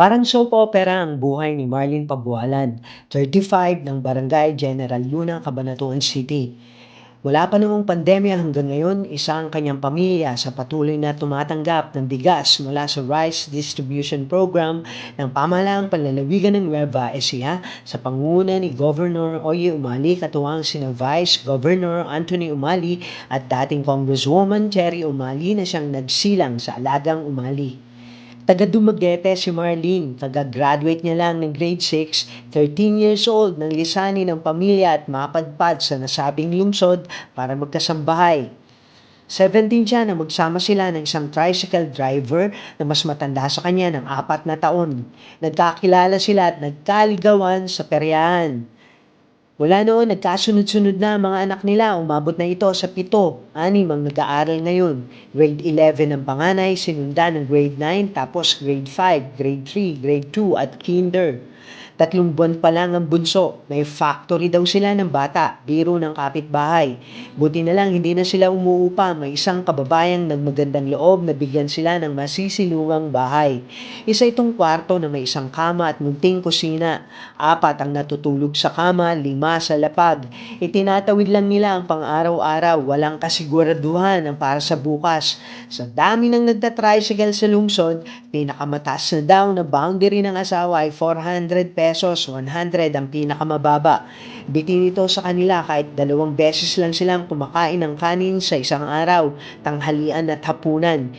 Parang soap opera ang buhay ni Marlene Pabualan, 35 ng Barangay General Luna, Cabanatuan City. Mula pa noong pandemya hanggang ngayon, isa ang kanyang pamilya sa patuloy na tumatanggap ng bigas mula sa Rice Distribution Program ng pamahalaang panlalawigan ng Nueva Ecija sa pangunguna ni Governor Oye Umali katuwang sina Vice Governor Anthony Umali at dating Congresswoman Cherry Umali na siyang nagsilang sa alagang Umali. Taga Dumaguete si Marlene, taga-graduate niya lang ng grade 6, 13 years old nang lisanin ng pamilya at mapadpad sa nasabing lungsod para magkasambahay. 17 siya na magsama sila ng isang tricycle driver na mas matanda sa kanya ng apat na taon. Nagkakilala sila at nagkaligawan sa peryahan. Mula noon, nagkasunod-sunod na ang mga anak nila. Umabot na ito sa pito. Anim ang nag-aaral ngayon. Grade 11 ang panganay, sinundan ng grade 9, tapos grade 5, grade 3, grade 2 at kinder. Tatlong buwan pa lang ang bunso. May factory daw sila ng bata, biro ng kapitbahay. Buti na lang hindi na sila umuupa. May isang kababayang ng magandang loob na bigyan sila ng masisilungang bahay. Isa itong kwarto na may isang kama at munting kusina. Apat ang natutulog sa kama, lima sa lapag. Itinatawid lang nila ang pang-araw-araw. Walang kasiguraduhan ang para sa bukas. Sa dami ng nagtatricycle sa lungsod, pinakamataas na daw na boundary ng asawa ay 400 pesos pesos, 100 ang pinakamababa. Bitin ito sa kanila kahit dalawang beses lang silang kumakain ng kanin sa isang araw, tanghalian at hapunan.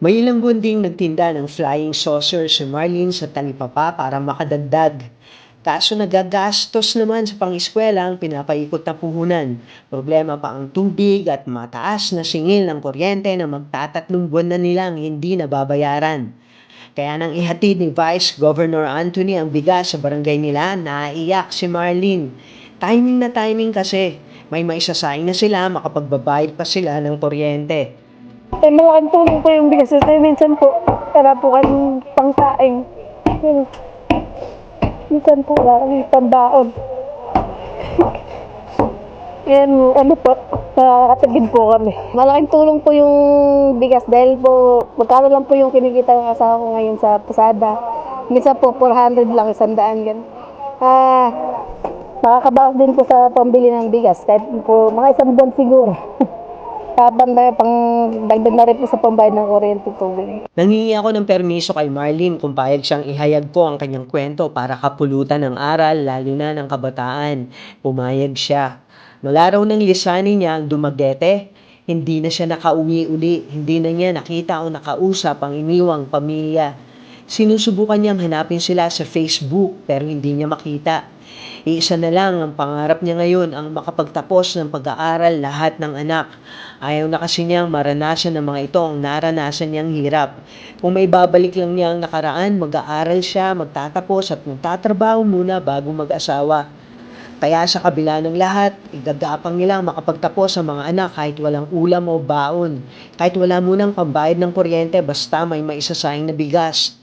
May ilang buwan ding nagtinda ng flying saucer si Marlene sa talipapa para makadagdag. Kaso nagagastos naman sa pang-eskwela ang pinapaikot na puhunan. Problema pa ang tubig at mataas na singil ng kuryente na magtatatlong buwan na nilang hindi nababayaran. Kaya nang ihatid ni Vice Governor Anthony ang bigas sa barangay nila, naiyak si Marlene. Timing na timing kasi. May maisasaing na sila, makapagbabayad pa sila ng kuryente. Eh, malaking tulong po yung bigas na minsan po. Para po kayong pangsaing. Yun. Minsan po, kami pambaon. Yan, ano po, nakakatagid po kami. Malaking tulong po yung bigas dahil po, magkano lang po yung kinikita ng asawa ko ngayon sa pasada. Minsan po, 400 lang, isang daan yan. Ah, makakabawas din po sa pambili ng bigas. Kahit po, mga isang buwan siguro. Habang na, pang dagdag na rin po sa pambayad ng kuryente tubig. Nangingi ako ng permiso kay Marlene kung payag siyang ihayag ko ang kanyang kwento para kapulutan ng aral lalo na ng kabataan. Pumayag siya. Mula raw ng lisanin niya ang Dumaguete, hindi na siya nakauwi uli, hindi na niya nakita o nakausap ang iniwang pamilya. Sinusubukan niyang hanapin sila sa Facebook pero hindi niya makita. Iisa na lang ang pangarap niya ngayon ang makapagtapos ng pag-aaral lahat ng anak. Ayaw na kasi niyang maranasan ng mga ito ang naranasan niyang hirap. Kung may babalik lang niya ang nakaraan, mag-aaral siya, magtatapos at magtatrabaho muna bago mag-asawa. Kaya sa kabila ng lahat, igagapang nilang makapagtapos ang mga anak kahit walang ulam o baon. Kahit wala munang pambayad ng kuryente basta may maisasayang na bigas.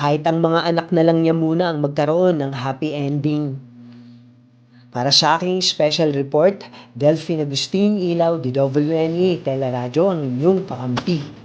Kahit ang mga anak na lang niya muna ang magkaroon ng happy ending. Para sa aking special report, Delphine Agustin Ilaw, DWNE, Teleradyo, ang inyong pakampi.